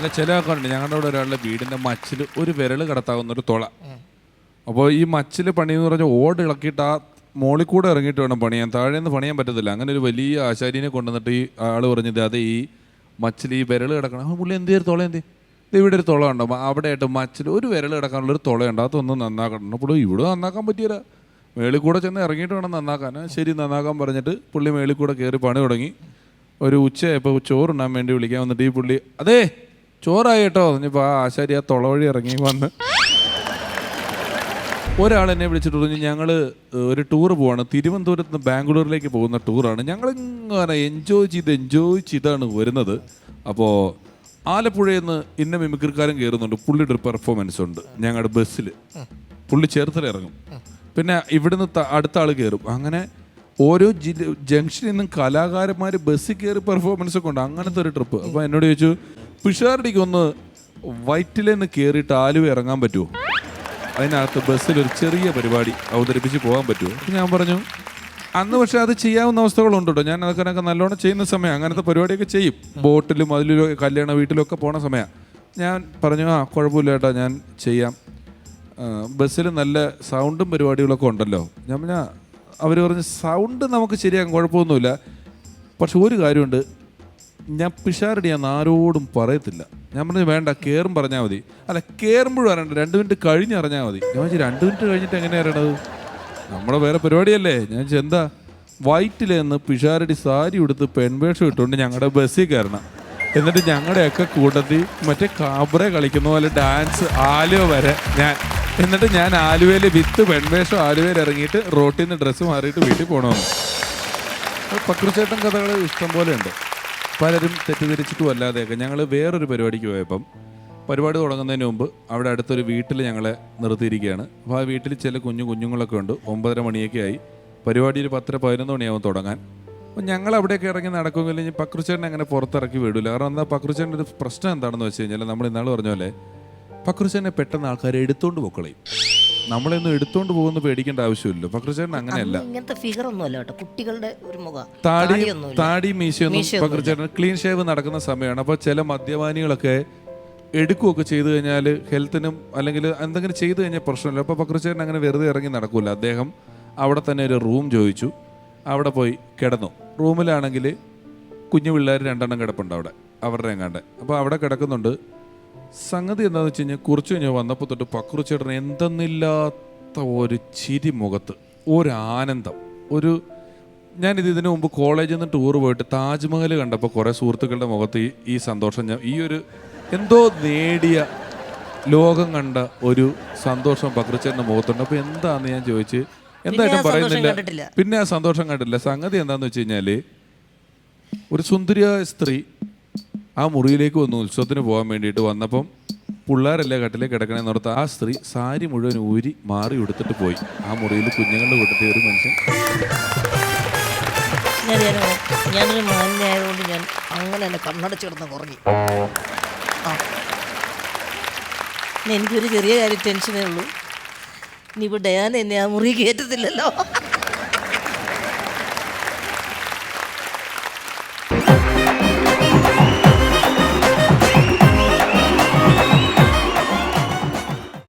അല്ല ചില ആൾക്കാരുണ്ട്. ഞങ്ങളുടെ അവിടെ ഒരാളുടെ വീടിന്റെ മച്ചിൽ ഒരു വിരൽ കടത്താവുന്ന ഒരു തുള അപ്പോൾ ഈ മച്ചിൽ പണി എന്ന് പറഞ്ഞാൽ ഓട് ഇളക്കിയിട്ട് ആ മോളിൽ കൂടെ ഇറങ്ങിയിട്ട് വേണം പണിയാൻ. താഴെ നിന്ന് പണിയാൻ പറ്റത്തില്ല. അങ്ങനെ ഒരു വലിയ ആശാരിനെ കൊണ്ടുവന്നിട്ട് ഈ ആൾ പറഞ്ഞത് അത് ഈ മച്ചിൽ ഈ വിരൽ കിടക്കണം. പുള്ളി എന്ത് ചെയ്യും തുള എന്ത് ഇവിടെ ഒരു തുള ഉണ്ടോ അവിടെ ആയിട്ട് മച്ചിൽ ഒരു വിരൽ കിടക്കാനുള്ള ഒരു തുളയുണ്ട് അതൊന്ന് നന്നാക്കണം. അപ്പോൾ ഇവിടെ നന്നാക്കാൻ പറ്റിയില്ല. മേളിൽ കൂടെ ചെന്ന് ഇറങ്ങിയിട്ട് വേണം നന്നാക്കാൻ. ശരി നന്നാക്കാൻ പറഞ്ഞിട്ട് പുള്ളി മേളിൽ കൂടെ കയറി പണി തുടങ്ങി. ഒരു ഉച്ചയായപ്പോൾ ചോറുണ്ണാൻ വേണ്ടി വിളിക്കാൻ വന്നിട്ട് ഈ പുള്ളി അതേ ചോറായി കേട്ടോ ആ ആശാരി ആ തുള വഴി ഇറങ്ങി വന്ന്. ഒരാൾ എന്നെ വിളിച്ചിട്ട് പറഞ്ഞു ഞങ്ങൾ ഒരു ടൂർ പോവാണ്. തിരുവനന്തപുരത്ത് നിന്ന് ബാംഗ്ലൂരിലേക്ക് പോകുന്ന ടൂറാണ്. ഞങ്ങൾ ഇങ്ങനെ എൻജോയ് ചെയ്ത് എൻജോയ് ചെയ്താണ് വരുന്നത്. അപ്പോൾ ആലപ്പുഴയിൽ നിന്ന് ഇന്ന മിമിക്രിക്കാരൻ കയറുന്നുണ്ട്. പുള്ളിയുടെ ഒരു പെർഫോമൻസ് ഉണ്ട് ഞങ്ങളുടെ ബസ്സിൽ. പുള്ളി ചേർത്തല ഇറങ്ങും. പിന്നെ ഇവിടുന്ന് അടുത്ത ആൾ കയറും. അങ്ങനെ ഓരോ ജില്ല ജംഗ്ഷനിൽ നിന്നും കലാകാരന്മാർ ബസ്സിൽ കയറി പെർഫോമൻസ് ഒക്കെ ഉണ്ട്. അങ്ങനത്തെ ഒരു ട്രിപ്പ് അപ്പോൾ എന്നോട് ചോദിച്ചു പിഷാരടിക്ക് ഒന്ന് വൈറ്റിൽ നിന്ന് കയറിയിട്ട് ആലുവ ഇറങ്ങാൻ പറ്റുമോ അതിനകത്ത് ബസ്സിൽ ഒരു ചെറിയ പരിപാടി അവതരിപ്പിച്ച് പോകാൻ പറ്റുമോ അപ്പം ഞാൻ പറഞ്ഞു അന്ന് പക്ഷേ അത് ചെയ്യാവുന്ന അവസ്ഥകളുണ്ട് കേട്ടോ. ഞാൻ അതൊക്കെ നല്ലോണം ചെയ്യുന്ന സമയം അങ്ങനത്തെ പരിപാടിയൊക്കെ ചെയ്യും. ബോട്ടിലും അതിലും കല്യാണ വീട്ടിലൊക്കെ പോണ സമയം. ഞാൻ പറഞ്ഞു ആ കുഴപ്പമില്ല ചേട്ടാ ഞാൻ ചെയ്യാം. ബസ്സിൽ നല്ല സൗണ്ടും പരിപാടികളൊക്കെ ഉണ്ടല്ലോ. ഞാൻ പറഞ്ഞാൽ അവർ പറഞ്ഞു സൗണ്ട് നമുക്ക് ശരിയാകും കുഴപ്പമൊന്നുമില്ല. പക്ഷെ ഒരു കാര്യമുണ്ട് ഞാൻ പിഷാരടി ഞാൻ ആരോടും പറയത്തില്ല. ഞാൻ പറഞ്ഞു വേണ്ട കയറും പറഞ്ഞാൽ മതി. അല്ല കയറുമ്പോഴും അറിയണ്ട രണ്ട് മിനിറ്റ് കഴിഞ്ഞ് അറിഞ്ഞാൽ മതി. ഞാൻ വെച്ചാൽ രണ്ട് മിനിറ്റ് കഴിഞ്ഞിട്ട് എങ്ങനെ അറിയണത്? നമ്മുടെ വേറെ പരിപാടിയല്ലേ. ഞാൻ എന്താ? വൈറ്റിൽ പിഷാരടി സാരി ഉടുത്ത് പെൺവേഷം ഇട്ടുകൊണ്ട് ഞങ്ങളുടെ ബസ്സിൽ കയറണം. എന്നിട്ട് ഞങ്ങളുടെയൊക്കെ കൂട്ടത്തിൽ മറ്റേ കാബ്രെ കളിക്കുന്ന പോലെ ഡാൻസ് ആലുവ വരെ ഞാൻ. എന്നിട്ട് ഞാൻ ആലുവയിൽ വിത്ത് പെൺവേഷം ആലുവയിൽ ഇറങ്ങിയിട്ട് റോട്ടിൽ നിന്ന് ഡ്രസ്സ് മാറിയിട്ട് വീട്ടിൽ പോകണമെന്ന് പക്രുചേട്ടൻ കഥകൾ ഇഷ്ടം പോലെ ഉണ്ട്. പലരും തെറ്റിദ്ധരിച്ചിട്ടും അല്ലാതെയൊക്കെ ഞങ്ങൾ വേറൊരു പരിപാടിക്ക് പോയപ്പം പരിപാടി തുടങ്ങുന്നതിന് മുമ്പ് അവിടെ അടുത്തൊരു വീട്ടിൽ ഞങ്ങളെ നിർത്തിയിരിക്കുകയാണ്. അപ്പോൾ ആ വീട്ടിൽ ചില കുഞ്ഞു കുഞ്ഞുങ്ങളൊക്കെ ഉണ്ട്. ഒമ്പതര മണിയൊക്കെ ആയി. പരിപാടി ഒരു പത്തര പതിനൊന്ന് മണിയാവും തുടങ്ങാൻ. അപ്പോൾ ഞങ്ങൾ അവിടെയൊക്കെ ഇറങ്ങി നടക്കുമെങ്കിൽ ഇനി അങ്ങനെ പുറത്തിറക്കി വിടില്ല കാരണം എന്താ? പക്രുചേട്ടന്റെ ഒരു പ്രശ്നം എന്താണെന്ന് വെച്ച് കഴിഞ്ഞാൽ നമ്മൾ ഇന്നാൾ പറഞ്ഞ പോലെ പക്രുചേട്ടനെ പെട്ടെന്ന് ആൾക്കാരെ എടുത്തുകൊണ്ട് പൊക്കളയും. നമ്മളൊന്നും എടുത്തോണ്ട് പോകുന്ന പേടിക്കേണ്ട ആവശ്യമില്ല ഫക്രചേട്ടൻ അങ്ങനെയല്ല. ഇങ്ങനത്തെ ഫിഗർ ഒന്നും അല്ല കേട്ടോ. കുട്ടികളുടെ ഒരു മുഖം. താടി. താടി മീശയൊന്നും മീശയൊന്നുമില്ല. ക്ലീൻ ഷേവ് നടക്കുന്ന സമയമാണ്. അപ്പൊ ചില മദ്യപാനികളൊക്കെ എടുക്കുകയൊക്കെ ചെയ്തു കഴിഞ്ഞാൽ ഹെൽത്തിനും അല്ലെങ്കിൽ എന്തെങ്കിലും ചെയ്തു കഴിഞ്ഞാൽ പ്രശ്നമില്ല. അപ്പോൾ ഫക്രചേട്ടൻ അങ്ങനെ വെറുതെ ഇറങ്ങി നടക്കൂല. അദ്ദേഹം അവിടെ തന്നെ ഒരു റൂം ചോദിച്ചു. അവിടെ പോയി കിടന്നു. റൂമിലാണെങ്കിൽ കുഞ്ഞു പിള്ളേർ രണ്ടെണ്ണം കിടപ്പുണ്ട് അവിടെ. അവരുടെ എങ്ങാണ്ട്. അപ്പോൾ അവിടെ കിടക്കുന്നുണ്ട്. സംഗതി എന്താണെന്ന് വെച്ച് കഴിഞ്ഞാൽ കുറച്ച് കഴിഞ്ഞാൽ വന്നപ്പോൾ തൊട്ട് പക്രുച്ചേട്ടൻ എന്തെന്നില്ലാത്ത ഒരു ചിരി മുഖത്ത് ഒരു ആനന്ദം ഒരു ഞാനിത് ഇതിനു മുമ്പ് കോളേജിൽ നിന്ന് ടൂർ പോയിട്ട് താജ്മഹൽ കണ്ടപ്പോൾ കുറേ സുഹൃത്തുക്കളുടെ മുഖത്ത് ഈ ഈ സന്തോഷം ഞാൻ ഈ ഒരു എന്തോ നേടിയ ലോകം കണ്ട ഒരു സന്തോഷം പക്രച്ചേട്ടന്റെ മുഖത്തുണ്ട്. അപ്പോൾ എന്താന്ന് ഞാൻ ചോദിച്ച് എന്തായിട്ടും പറയുന്നില്ല. പിന്നെ ആ സന്തോഷം കണ്ടില്ല സംഗതി എന്താന്ന് വെച്ച് കഴിഞ്ഞാൽ ഒരു സുന്ദരിയായ സ്ത്രീ ആ മുറിയിലേക്ക് വന്നു ഉത്സവത്തിന് പോകാൻ വേണ്ടിയിട്ട് വന്നപ്പം പിള്ളേരല്ലേ കട്ടിലേക്ക് കിടക്കണേന്ന് ഓർത്ത് ആ സ്ത്രീ സാരി മുഴുവൻ ഊരി മാറി എടുത്തിട്ട് പോയി. ആ മുറിയിൽ കുഞ്ഞുങ്ങളുടെ കൂട്ടത്തിൽ ഒരു മനുഷ്യൻ. ഞാനൊരു മാന്യായതുകൊണ്ട് ഞാൻ അങ്ങനെ തന്നെ കണ്ണടച്ച് കിടന്ന് കുറങ്ങി എനിക്കൊരു ചെറിയ കാര്യം ടെൻഷനേ ഉള്ളൂ. ഇനിയിപ്പോൾ ഡയാൻ എന്നെ ആ മുറി കയറ്റത്തില്ലല്ലോ.